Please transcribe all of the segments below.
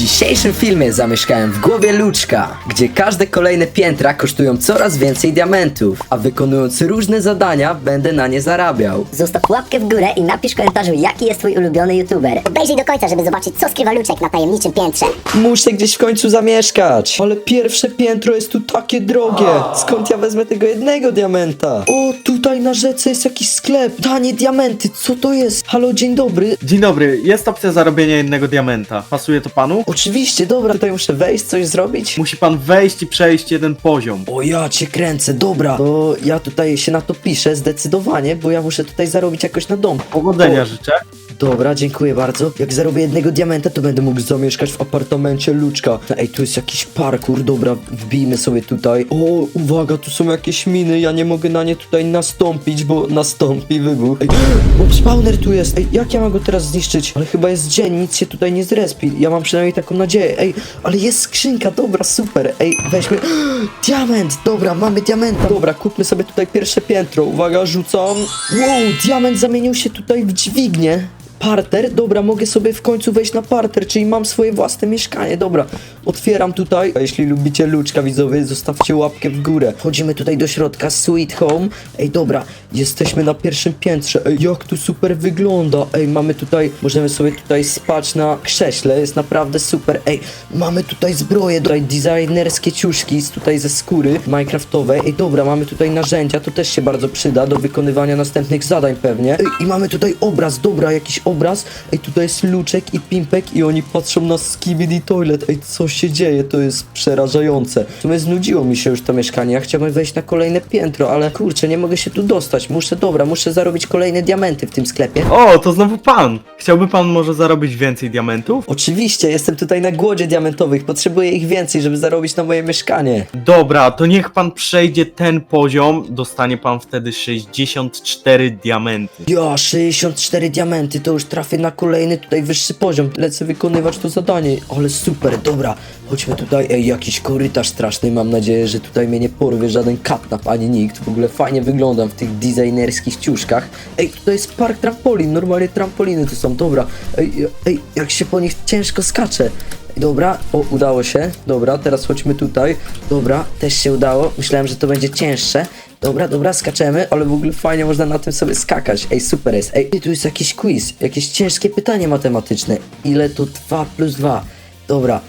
dzisiejszym filmie zamieszkałem w głowie Luczka, gdzie każde kolejne piętra kosztują coraz więcej diamentów, a wykonując różne zadania będę na nie zarabiał. Zostaw łapkę w górę i napisz w komentarzu, jaki jest twój ulubiony youtuber. Obejrzyj do końca, żeby zobaczyć, co skrywa Luczek na tajemniczym piętrze. Muszę gdzieś w końcu zamieszkać. Ale pierwsze piętro jest tu takie drogie. Skąd ja wezmę tego jednego diamenta? O, tutaj na rzece jest jakiś sklep. Tanie diamenty, co to jest? Halo, dzień dobry. Dzień dobry, jest opcja zarobienia jednego diamenta. Pasuje to panu? Oczywiście, dobra, tutaj muszę wejść, coś zrobić. Musi pan wejść i przejść jeden poziom. O ja cię kręcę, dobra. To ja tutaj się na to piszę zdecydowanie, bo ja muszę tutaj zarobić jakoś na dom. Powodzenia życzę. Dobra, dziękuję bardzo. Jak zarobię jednego diamenta, to będę mógł zamieszkać w apartamencie Luczka. Ej, tu jest jakiś parkour, dobra, wbijmy sobie tutaj. O, uwaga, tu są jakieś miny, ja nie mogę na nie tutaj nastąpić, bo nastąpi wybuch. Ej, o, spawner tu jest. Ej, jak ja mam go teraz zniszczyć? Ale chyba jest dzień, nic się tutaj nie zrespi. Ja mam przynajmniej taką nadzieję. Ej, ale jest skrzynka, dobra, super. Ej, weźmy. Diament, dobra, mamy diamenta. Dobra, kupmy sobie tutaj pierwsze piętro. Uwaga, rzucam. Wow, diament zamienił się tutaj w dźwignię. Parter, dobra, mogę sobie w końcu wejść na parter, czyli mam swoje własne mieszkanie, dobra. Otwieram tutaj. A jeśli lubicie luczka widzowie, zostawcie łapkę w górę. Wchodzimy tutaj do środka, sweet home. Ej, dobra, jesteśmy na pierwszym piętrze. Ej, jak tu super wygląda. Ej, mamy tutaj, możemy sobie tutaj spać na krześle, jest naprawdę super. Ej, mamy tutaj zbroję, tutaj designerskie ciuszki tutaj ze skóry minecraftowej. Ej, dobra, mamy tutaj narzędzia, to też się bardzo przyda do wykonywania następnych zadań pewnie. Ej, i mamy tutaj obraz, dobra, jakiś obraz. Ej, tutaj jest Luczek i Pimpek i oni patrzą na Skibidi Toilet. Ej, co się dzieje? To jest przerażające. W sumie znudziło mi się już to mieszkanie. Ja chciałbym wejść na kolejne piętro, ale kurczę, nie mogę się tu dostać. Muszę, dobra, muszę zarobić kolejne diamenty w tym sklepie. O, to znowu pan. Chciałby pan może zarobić więcej diamentów? Oczywiście, jestem tutaj na głodzie diamentowych. Potrzebuję ich więcej, żeby zarobić na moje mieszkanie. Dobra, to niech pan przejdzie ten poziom, dostanie pan wtedy 64 diamenty. Ja, 64 diamenty, to już trafię na kolejny tutaj wyższy poziom. Lecę wykonywać to zadanie. Ale super, dobra. Chodźmy tutaj. Ej, jakiś korytarz straszny. Mam nadzieję, że tutaj mnie nie porwie żaden katnap ani nikt. W ogóle fajnie wyglądam w tych designerskich ciuszkach. Ej, tutaj jest park trampolin. Normalnie trampoliny tu są. Dobra. Ej, ej, jak się po nich ciężko skacze. Dobra, o, udało się. Dobra, teraz chodźmy tutaj. Dobra, też się udało. Myślałem, że to będzie cięższe. Dobra, dobra, skaczemy, ale w ogóle fajnie można na tym sobie skakać. Ej, super jest. Ej, tu jest jakiś quiz, jakieś ciężkie pytanie matematyczne. Ile to 2 plus 2? Dobra,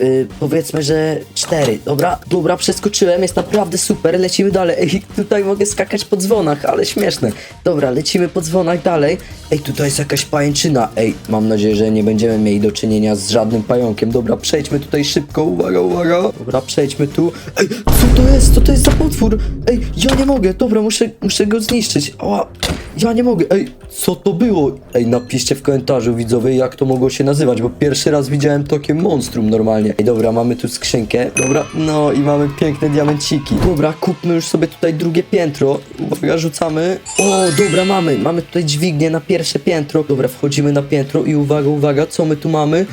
y, powiedzmy, że 4. Dobra, dobra, przeskoczyłem, jest naprawdę super, lecimy dalej. Ej, tutaj mogę skakać po dzwonach, ale śmieszne. Dobra, lecimy po dzwonach dalej. Ej, tutaj jest jakaś pajęczyna. Ej, mam nadzieję, że nie będziemy mieli do czynienia z żadnym pająkiem. Dobra, przejdźmy tutaj szybko, uwaga, uwaga. Dobra, przejdźmy tu. Ej, co to jest? Co to jest za potwór? Ej, ja nie mogę, dobra, muszę, muszę go zniszczyć. Ała, ja nie mogę. Ej, co to było? Ej, napiszcie w komentarzu widzowie, jak to mogło się nazywać, bo pierwszy raz widziałem takie monstrum normalnie. Ej, dobra, mamy tu skrzynkę. Dobra, no i mamy piękne diamenciki. Dobra, kupmy już sobie tutaj drugie piętro. Uwaga, rzucamy. O, dobra, mamy. Mamy tutaj dźwignię na pierwsze piętro. Dobra, wchodzimy na piętro i uwaga, uwaga, co my tu mamy?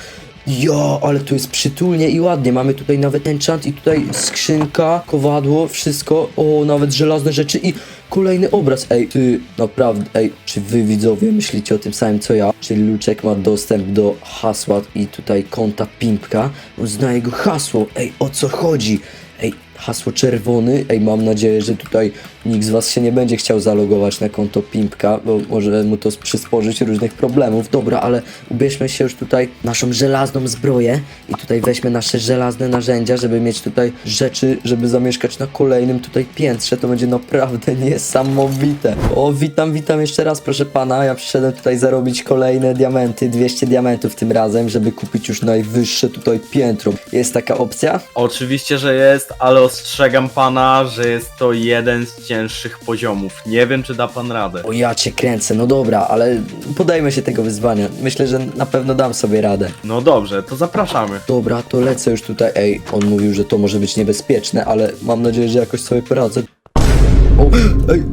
Jo, ale tu jest przytulnie i ładnie. Mamy tutaj nawet enchant i tutaj skrzynka, kowadło, wszystko. O, nawet żelazne rzeczy i kolejny obraz. Ej, ty, naprawdę, ej, czy wy widzowie myślicie o tym samym co ja? Czy Luczek ma dostęp do hasła i tutaj konta Pimpka? On zna jego hasło. Ej, o co chodzi? Ej, hasło czerwony. Ej, mam nadzieję, że tutaj nikt z was się nie będzie chciał zalogować na konto Pimpka, bo może mu to przysporzyć różnych problemów. Dobra, ale ubierzmy się już tutaj naszą żelazną zbroję i tutaj weźmy nasze żelazne narzędzia, żeby mieć tutaj rzeczy, żeby zamieszkać na kolejnym tutaj piętrze. To będzie naprawdę niesamowite. O, witam, witam jeszcze raz, proszę pana. Ja przyszedłem tutaj zarobić kolejne diamenty, 200 diamentów tym razem, żeby kupić już najwyższe tutaj piętro. Jest taka opcja? Oczywiście, że jest, ale ostrzegam pana, że jest to jeden z cięższych poziomów. Nie wiem, czy da pan radę. O ja cię kręcę, no dobra, ale podejmę się tego wyzwania. Myślę, że na pewno dam sobie radę. No dobrze, to zapraszamy. Dobra, to lecę już tutaj. Ej, on mówił, że to może być niebezpieczne, ale mam nadzieję, że jakoś sobie poradzę. O, ej,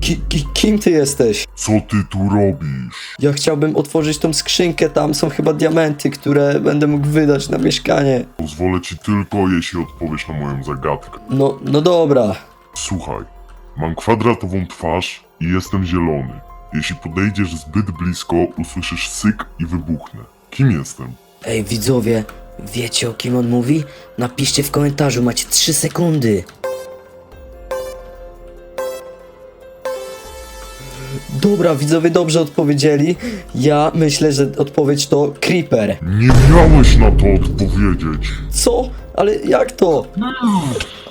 ki, ki, kim ty jesteś? Co ty tu robisz? Ja chciałbym otworzyć tą skrzynkę, tam są chyba diamenty, które będę mógł wydać na mieszkanie. Pozwolę ci tylko, jeśli odpowiesz na moją zagadkę. No, no dobra. Słuchaj, mam kwadratową twarz i jestem zielony. Jeśli podejdziesz zbyt blisko, usłyszysz syk i wybuchnę. Kim jestem? Ej, widzowie, wiecie o kim on mówi? Napiszcie w komentarzu, macie 3 sekundy. Dobra, widzowie dobrze odpowiedzieli. Ja myślę, że odpowiedź to Creeper. Nie miałeś na to odpowiedzieć. Co? Ale jak to?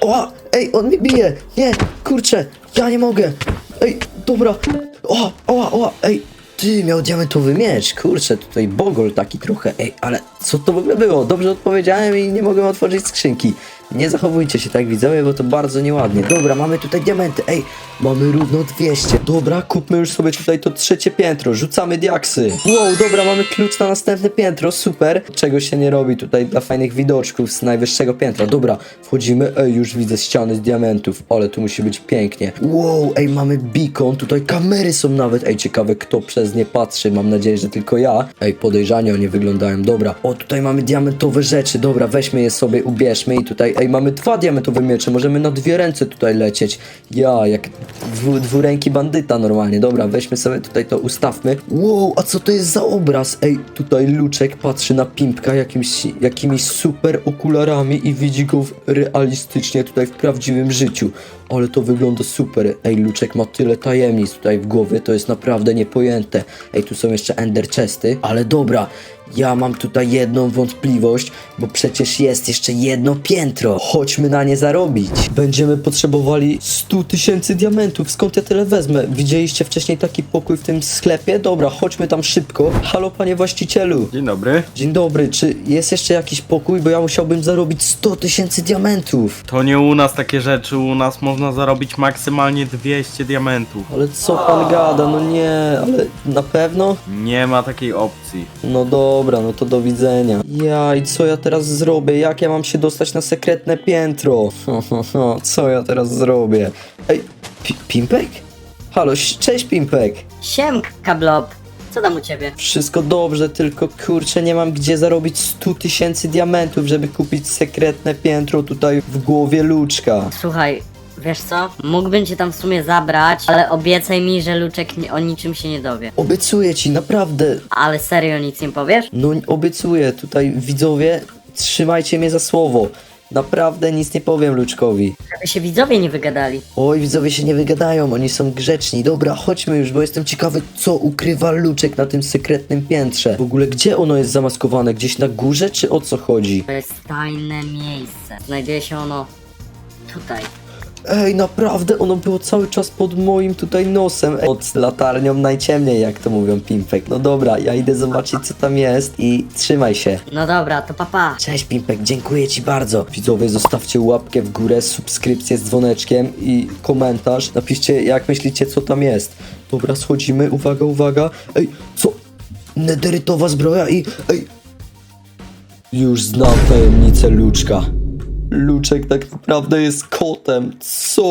O, ej, on mnie bije! Nie, kurczę, ja nie mogę! Ej, dobra! O, o, o, ej, ty miał diamentowy miecz, kurczę, tutaj bogol taki trochę, ej, ale co to w ogóle było? Dobrze odpowiedziałem i nie mogłem otworzyć skrzynki. Nie zachowujcie się tak widzowie, bo to bardzo nieładnie. Dobra, mamy tutaj diamenty, ej, mamy równo 200. Dobra, kupmy już sobie tutaj to trzecie piętro, rzucamy diaksy. Wow, dobra, mamy klucz na następne piętro, super. Czego się nie robi tutaj dla fajnych widoczków z najwyższego piętra. Dobra, wchodzimy, ej, już widzę ściany z diamentów, ale tu musi być pięknie. Wow, ej, mamy beacon, tutaj kamery są nawet, ej, ciekawe kto przez nie patrzy, mam nadzieję, że tylko ja. Ej, podejrzanie oni wyglądają, dobra. O, tutaj mamy diamentowe rzeczy, dobra, weźmy je sobie, ubierzmy i tutaj, ej, mamy dwa diamentowe miecze, możemy na dwie ręce tutaj lecieć. Ja, jak dwu, dwuręki bandyta normalnie, dobra, weźmy sobie tutaj to, ustawmy. Wow, a co to jest za obraz? Ej, tutaj Luczek patrzy na Pimpka jakimś, jakimiś super okularami i widzi go w, realistycznie tutaj w prawdziwym życiu. Ale to wygląda super. Ej, Luczek ma tyle tajemnic tutaj w głowie, to jest naprawdę niepojęte. Ej, tu są jeszcze ender chesty, ale dobra. Ja mam tutaj jedną wątpliwość, bo przecież jest jeszcze jedno piętro. Chodźmy na nie zarobić. Będziemy potrzebowali 100 tysięcy diamentów. Skąd ja tyle wezmę? Widzieliście wcześniej taki pokój w tym sklepie? Dobra, chodźmy tam szybko. Halo, panie właścicielu. Dzień dobry. Dzień dobry, czy jest jeszcze jakiś pokój? Bo ja musiałbym zarobić 100 tysięcy diamentów. To nie u nas takie rzeczy, u nas można zarobić maksymalnie 200 diamentów. Ale co pan gada? No nie, ale na pewno? Nie ma takiej opcji. No dobra, no to do widzenia. Ja i co ja teraz zrobię? Jak ja mam się dostać na sekretne piętro? Co ja teraz zrobię? Ej, Pi- Pimpek? Halo, cześć Pimpek. Siemka, Blob. Co tam u ciebie? Wszystko dobrze, tylko kurczę, nie mam gdzie zarobić 100 tysięcy diamentów, żeby kupić sekretne piętro tutaj w głowie Luczka. Słuchaj, wiesz co? Mógłbym cię tam w sumie zabrać, ale obiecaj mi, że Luczek o niczym się nie dowie. Obiecuję ci, naprawdę. Ale serio nic nie powiesz? No obiecuję, tutaj widzowie, trzymajcie mnie za słowo. Naprawdę nic nie powiem Luczkowi. Żeby się widzowie nie wygadali. Oj, widzowie się nie wygadają, oni są grzeczni. Dobra, chodźmy już, bo jestem ciekawy, co ukrywa Luczek na tym sekretnym piętrze. W ogóle, gdzie ono jest zamaskowane? Gdzieś na górze, czy o co chodzi? To jest tajne miejsce. Znajduje się ono tutaj. Ej, naprawdę, ono było cały czas pod moim tutaj nosem. Pod latarnią najciemniej, jak to mówią Pimpek. No dobra, ja idę zobaczyć, co tam jest i trzymaj się. No dobra, to papa. Cześć Pimpek, dziękuję Ci bardzo. Widzowie, zostawcie łapkę w górę, subskrypcję z dzwoneczkiem i komentarz. Napiszcie, jak myślicie, co tam jest. Dobra, schodzimy, uwaga, uwaga. Ej, co? Nederytowa zbroja i... Ej... Już znam tajemnicę Luczka. Luczek tak naprawdę jest kotem. Co?